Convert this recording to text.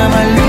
am I